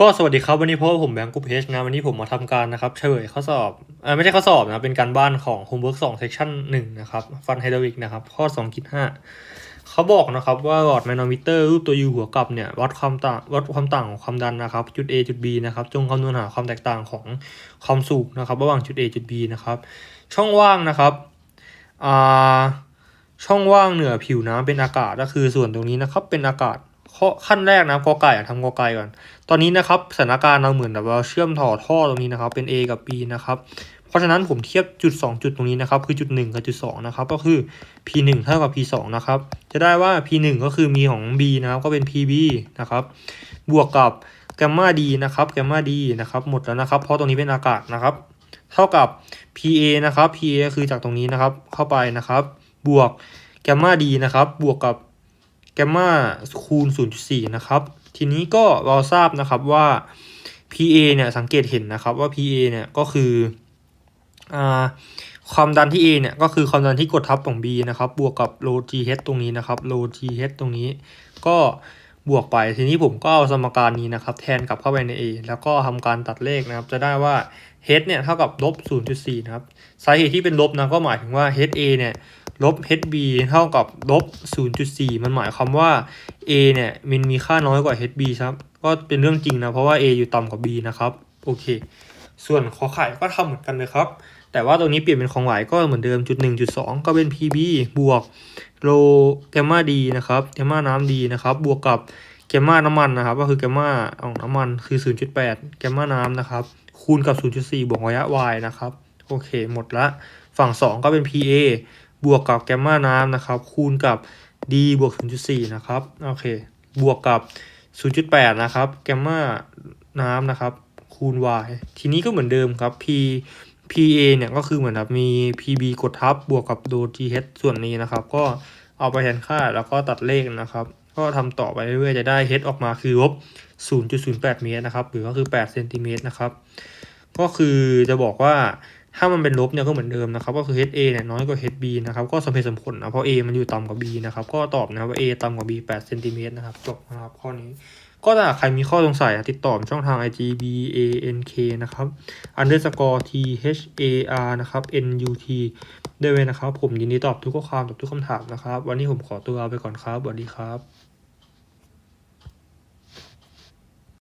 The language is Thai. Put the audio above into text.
ก็สวัสดีครับวันนี้เพราะว่าผมแบงค์กูเพจนะวันนี้ผมมาทำการนะครับเฉลยข้อสอบอไม่ใช่ข้อสอบนะเป็นการบ้านของ Homework 2 Section 1นะครับฟันไฮดรอลิกนะครับข้อ2คิด5เขาบอกนะครับว่าหลอดแมนมิเตอร์รูปตัวยูหัวกลับเนี่ยวัดความต่างวัดความต่างของความดันนะครับจุด A จุด B นะครับจงคำนวณหาความแตกต่างของความสูบนะครับระหว่างจุด A จุด B นะครับช่องว่างนะครับอ่าช่องว่างเหนือผิวน้ำเป็นอากาศก็คือส่วนตรงนี้นะครับเป็นอากาศ ข้อขั้นแรกนะกอไก่ทำกอไก่ก่อน ตอนนี้นะครับสถานการณ์เราเหมือนแบบว่าเชื่อมต่อท่อตรงนี้นะครับเป็น A กับ B นะครับเพราะฉะนั้นผมเทียบจุด 2 จุดตรงนี้นะครับคือจุด 1 กับจุด2นะครับก็คือ P 1เท่ากับ P 2นะครับจะได้ว่า P 1ก็คือมีของ B นะครับก็เป็น PB นะครับบวกกับแกมมาดีนะครับแกมมาดีนะครับหมดแล้วนะครับ เพราะตรงนี้เป็นอากาศนะครับ เท่ากับ PA นะครับ PA คือจากตรงนี้นะครับเข้าไปนะครับ บวกแกมมาดีนะครับบวกกับ แกมมาคูณ 0.4 นะครับ ทีนี้ก็เราทราบนะครับว่า PA เนี่ยสังเกตเห็นนะครับว่า PA เนี่ยก็คืออ่ความดันที่ A เนี่ยก็คือความดันที่กดทับของ B นะครับ บวกกับ low GH ตรงนี้นะครับ low GH ตรงนี้ ก็บวกไปทีนี้ผมก็เอาสมการนี้นะครับ แทนกลับเข้าไปใน A แล้วก็ทำการตัดเลขนะครับ จะได้ว่า h เนี่ยเท่ากับลบ0.4 นะครับ สาเหตุที่เป็นลบนะก็หมายถึงว่า HA เนี่ย ลบ HB เท่ากับลบ 0.4 มันหมายความว่า A เนี่ยมันมีค่าน้อยกว่า HB ครับ ก็เป็นเรื่องจริงนะ เพราะว่า A อยู่ต่ำกว่า B นะครับ โอเค ส่วนขอไข่ก็ทำเหมือนกันเลยครับ แต่ว่าตรงนี้เปลี่ยนเป็นของหวายก็เหมือนเดิมจุด1จุด2ก็เป็น PB บวกโลแกมมาดีนะครับแกมมาน้ำดีนะครับ บวกกับแกมมาน้ำมันนะครับ ก็คือแกมมาของน้ำมันคือ 0.8 แกมมาน้ำนะครับ คูณกับ 0.4 บวกระยะ y นะครับ โอเค หมดละ ฝั่ง 2 ก็เป็น PA บวกกับแกมมาน้ำนะครับ คูณกับ d บวก 0.4 นะครับ โอเค บวกกับ 0.8 นะครับ แกมมาน้ำนะครับ คูณ y ทีนี้ก็เหมือนเดิมครับ p PA เนี่ยก็คือเหมือนแบบมี PB กดทับบวกกับโด GH ส่วนนี้นะครับ ก็เอาไปแทนค่าแล้วก็ตัดเลขนะครับ ก็ทำต่อไปเรื่อยๆจะได้ h ออกมาคือลบ 0.08 เมตรนะครับ หรือก็คือ 8 เซนติเมตรนะครับ ก็คือจะบอกว่า ถ้ามันเป็นลบเนี่ยก็เหมือนเดิมนะครับก็คือ HA เนี่ยน้อยกว่า HB นะครับก็สมเหตุสมผลนะเพราะ A มันอยู่ต่ำกว่า B นะครับก็ตอบนะครับว่า A ต่ำกว่า B 8เซนติเมตรนะครับจบนะครับข้อนี้ ก็ถ้าใครมีข้อสงสัยติดต่อช่องทาง IG B A N K นะครับ underscore T H A R นะครับ N U T ได้เลยนะครับ ผมยินดีตอบทุกข้อความตอบทุกคำถามนะครับ วันนี้ผมขอตัวไปก่อนครับสวัสดีครับ